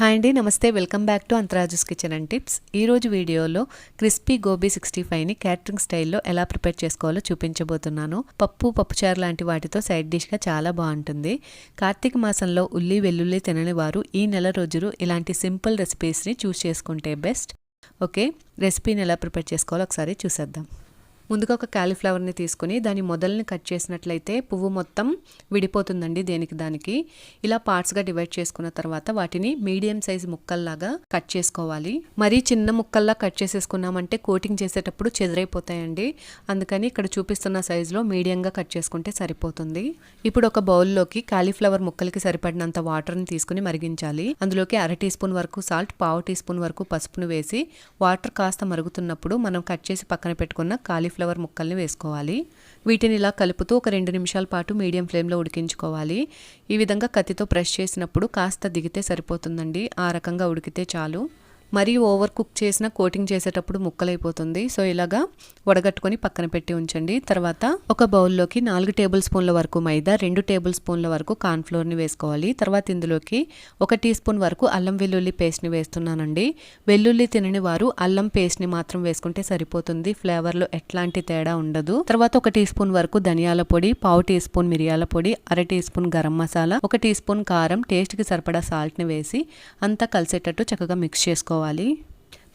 Hi అండి నమస్తే. Welcome back to Antharaju's kitchen and tips. ఈరోజు వీడియోలో క్రిస్పీ గోబీ సిక్స్టీ ఫైవ్ని క్యాటరింగ్ స్టైల్లో ఎలా ప్రిపేర్ చేసుకోవాలో చూపించబోతున్నాను. పప్పు పప్పుచారు లాంటి వాటితో సైడ్ డిష్గా చాలా బాగుంటుంది. కార్తీక మాసంలో ఉల్లి వెల్లుల్లి తినని వారు ఈ నెల రోజులు ఇలాంటి సింపుల్ రెసిపీస్ని చూస్ చేసుకుంటే బెస్ట్. ఓకే రెసిపీని ఎలా ప్రిపేర్ చేసుకోవాలో ఒకసారి చూసేద్దాం. ముందుగా ఒక క్యాలీఫ్లవర్ని తీసుకుని దాని మొదలని కట్ చేసినట్లయితే పువ్వు మొత్తం విడిపోతుందండి దేనికి దానికి. ఇలా పార్ట్స్గా డివైడ్ చేసుకున్న తర్వాత వాటిని మీడియం సైజ్ ముక్కల్లాగా కట్ చేసుకోవాలి. మరీ చిన్న ముక్కల్లా కట్ చేసేసుకున్నామంటే కోటింగ్ చేసేటప్పుడు చెదిరైపోతాయండి. అందుకని ఇక్కడ చూపిస్తున్న సైజులో మీడియంగా కట్ చేసుకుంటే సరిపోతుంది. ఇప్పుడు ఒక బౌల్లోకి కాలీఫ్లవర్ ముక్కలకి సరిపడినంత వాటర్ని తీసుకుని మరిగించాలి. అందులోకి అర టీ స్పూన్ వరకు సాల్ట్ పావు టీ స్పూన్ వరకు పసుపును వేసి వాటర్ కాస్త మరుగుతున్నప్పుడు మనం కట్ చేసి పక్కన పెట్టుకున్న కాలీఫ్లవర్ కాలీఫ్లవర్ ముక్కల్ని వేసుకోవాలి. వీటిని ఇలా కలుపుతూ ఒక రెండు నిమిషాల పాటు మీడియం ఫ్లేమ్లో ఉడికించుకోవాలి. ఈ విధంగా కత్తితో ప్రెస్ చేసినప్పుడు కాస్త దిగితే సరిపోతుందండి. ఆ రకంగా ఉడికితే చాలు. మరీ ఓవర్ కుక్ చేసిన కోటింగ్ చేసేటప్పుడు ముక్కలైపోతుంది. సో ఇలాగా వడగట్టుకొని పక్కన పెట్టి ఉంచండి. తర్వాత ఒక బౌల్లోకి నాలుగు టేబుల్ స్పూన్ల వరకు మైదా రెండు టేబుల్ స్పూన్ల వరకు కార్న్ఫ్లోర్ని వేసుకోవాలి. తర్వాత ఇందులోకి ఒక టీ స్పూన్ వరకు అల్లం వెల్లుల్లి పేస్ట్ని వేస్తున్నానండి. వెల్లుల్లి తినని వారు అల్లం పేస్ట్ని మాత్రం వేసుకుంటే సరిపోతుంది. ఫ్లేవర్లో ఎట్లాంటి తేడా ఉండదు. తర్వాత ఒక టీ స్పూన్ వరకు ధనియాల పొడి పావు టీ స్పూన్ మిరియాల పొడి అర టీ స్పూన్ గరం మసాలా ఒక టీ స్పూన్ కారం టేస్ట్కి సరిపడా సాల్ట్ని వేసి అంతా కలిసేటట్టు చక్కగా మిక్స్ చేసుకోవాలి. చేసుకోవాలి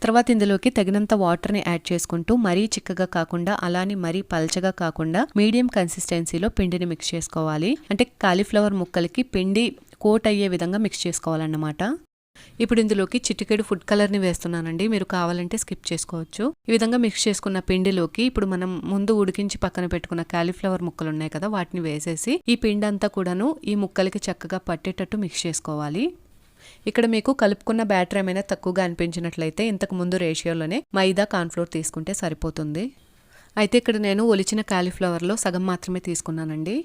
తర్వాత ఇందులోకి తగినంత వాటర్ని యాడ్ చేసుకుంటూ మరీ చిక్కగా కాకుండా అలానే మరీ పల్చగా కాకుండా మీడియం కన్సిస్టెన్సీలో పిండిని మిక్స్ చేసుకోవాలి. అంటే కాలీఫ్లవర్ ముక్కలకి పిండి కోట్ అయ్యే విధంగా మిక్స్ చేసుకోవాలన్నమాట. ఇప్పుడు ఇందులోకి చిటికెడు ఫుడ్ కలర్ని వేస్తున్నానండి. మీరు కావాలంటే స్కిప్ చేసుకోవచ్చు. ఈ విధంగా మిక్స్ చేసుకున్న పిండిలోకి ఇప్పుడు మనం ముందు ఉడికించి పక్కన పెట్టుకున్న కాలీఫ్లవర్ ముక్కలు ఉన్నాయి కదా వాటిని వేసేసి ఈ పిండి అంతా కూడాను ఈ ముక్కలకి చక్కగా పట్టేటట్టు మిక్స్ చేసుకోవాలి. ఇక్కడ మీకు కలుపుకున్న బ్యాటర్ ఏమైనా తక్కువగా అనిపించినట్లయితే ఇంతకు ముందు రేషియోలోనే మైదా కాన్ఫ్లోర్ తీసుకుంటే సరిపోతుంది. అయితే ఇక్కడ నేను ఒలిచిన కాలీఫ్లవర్లో సగం మాత్రమే తీసుకున్నానండి.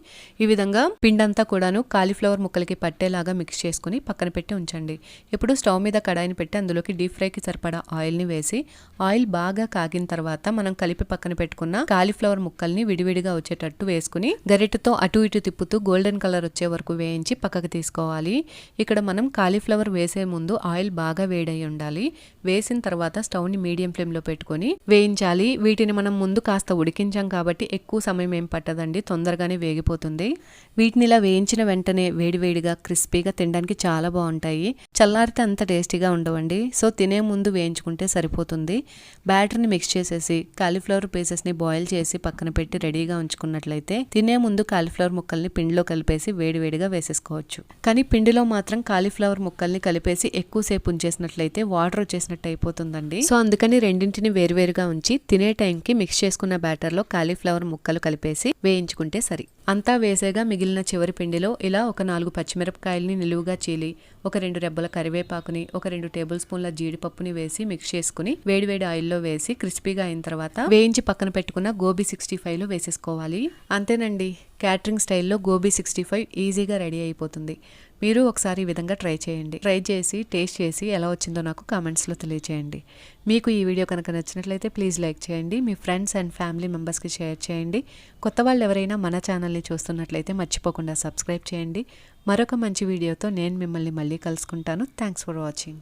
ఈ విధంగా పిండంతా కూడాను కాలీఫ్లవర్ ముక్కలకి పట్టేలాగా మిక్స్ చేసుకుని పక్కన పెట్టి ఉంచండి. ఇప్పుడు స్టవ్ మీద కడాయిని పెట్టి అందులోకి డీప్ ఫ్రైకి సరిపడా ఆయిల్ని వేసి ఆయిల్ బాగా కాగిన తర్వాత మనం కలిపి పక్కన పెట్టుకున్న కాలీఫ్లవర్ ముక్కల్ని విడివిడిగా వచ్చేటట్టు వేసుకుని గరిటతో అటు ఇటు తిప్పుతూ గోల్డెన్ కలర్ వచ్చే వరకు వేయించి పక్కకు తీసుకోవాలి. ఇక్కడ మనం కాలీఫ్లవర్ వేసే ముందు ఆయిల్ బాగా వేడై ఉండాలి. వేసిన తర్వాత స్టవ్ని మీడియం ఫ్లేమ్లో పెట్టుకొని వేయించాలి. వీటిని మనం ముందు కాస్త కాస్త ఉడికించాం కాబట్టి ఎక్కువ సమయం ఏం పట్టదండి తొందరగానే వేగిపోతుంది. వీటిని ఇలా వేయించిన వెంటనే వేడివేడిగా క్రిస్పీగా తినడానికి చాలా బాగుంటాయి. చల్లారితే అంత టేస్టీగా ఉండవండి. సో తినే ముందు వేయించుకుంటే సరిపోతుంది. బ్యాటర్ని మిక్స్ చేసేసి కాలీఫ్లవర్ పీసెస్ని బాయిల్ చేసి పక్కన పెట్టి రెడీగా ఉంచుకున్నట్లయితే తినే ముందు కాలీఫ్లవర్ ముక్కల్ని పిండిలో కలిపేసి వేడివేడిగా వేసేసుకోవచ్చు. కానీ పిండిలో మాత్రం కాలీఫ్లవర్ ముక్కల్ని కలిపేసి ఎక్కువసేపు ఉంచేసినట్లయితే వాటర్ వచ్చేసినట్టు అయిపోతుందండి. సో అందుకని రెండింటిని వేరువేరుగా ఉంచి తినే టైంకి మిక్స్ చేసుకున్న బ్యాటర్లో కాలీఫ్లవర్ ముక్కలు కలిపేసి వేయించుకుంటే సరి. అంతా వేసేగా మిగిలిన చివరి పిండిలో ఇలా ఒక నాలుగు పచ్చిమిరపకాయల్ని నిలువుగా చీలి ఒక రెండు రెబ్బల కరివేపాకుని ఒక రెండు టేబుల్ స్పూన్ల జీడిపప్పుని వేసి మిక్స్ చేసుకుని వేడివేడి ఆయిల్లో వేసి క్రిస్పీగా అయిన తర్వాత వేయించి పక్కన పెట్టుకున్న గోబీ సిక్స్టీ ఫైవ్లో వేసేసుకోవాలి. అంతేనండి క్యాటరింగ్ స్టైల్లో గోబీ సిక్స్టీ ఫైవ్ ఈజీగా రెడీ అయిపోతుంది. మీరు ఒకసారి ఈ విధంగా ట్రై చేయండి. ట్రై చేసి టేస్ట్ చేసి ఎలా వచ్చిందో నాకు కామెంట్స్లో తెలియచేయండి. మీకు ఈ వీడియో కనుక నచ్చినట్లయితే ప్లీజ్ లైక్ చేయండి. మీ ఫ్రెండ్స్ అండ్ ఫ్యామిలీ మెంబర్స్కి షేర్ చేయండి. కొత్త వాళ్ళు ఎవరైనా మన ఛానల్ని చూస్తున్నట్లయితే మర్చిపోకుండా సబ్స్క్రైబ్ చేయండి. మరొక మంచి వీడియోతో నేను మిమ్మల్ని మళ్ళీ కలుసుకుంటాను. Thanks for watching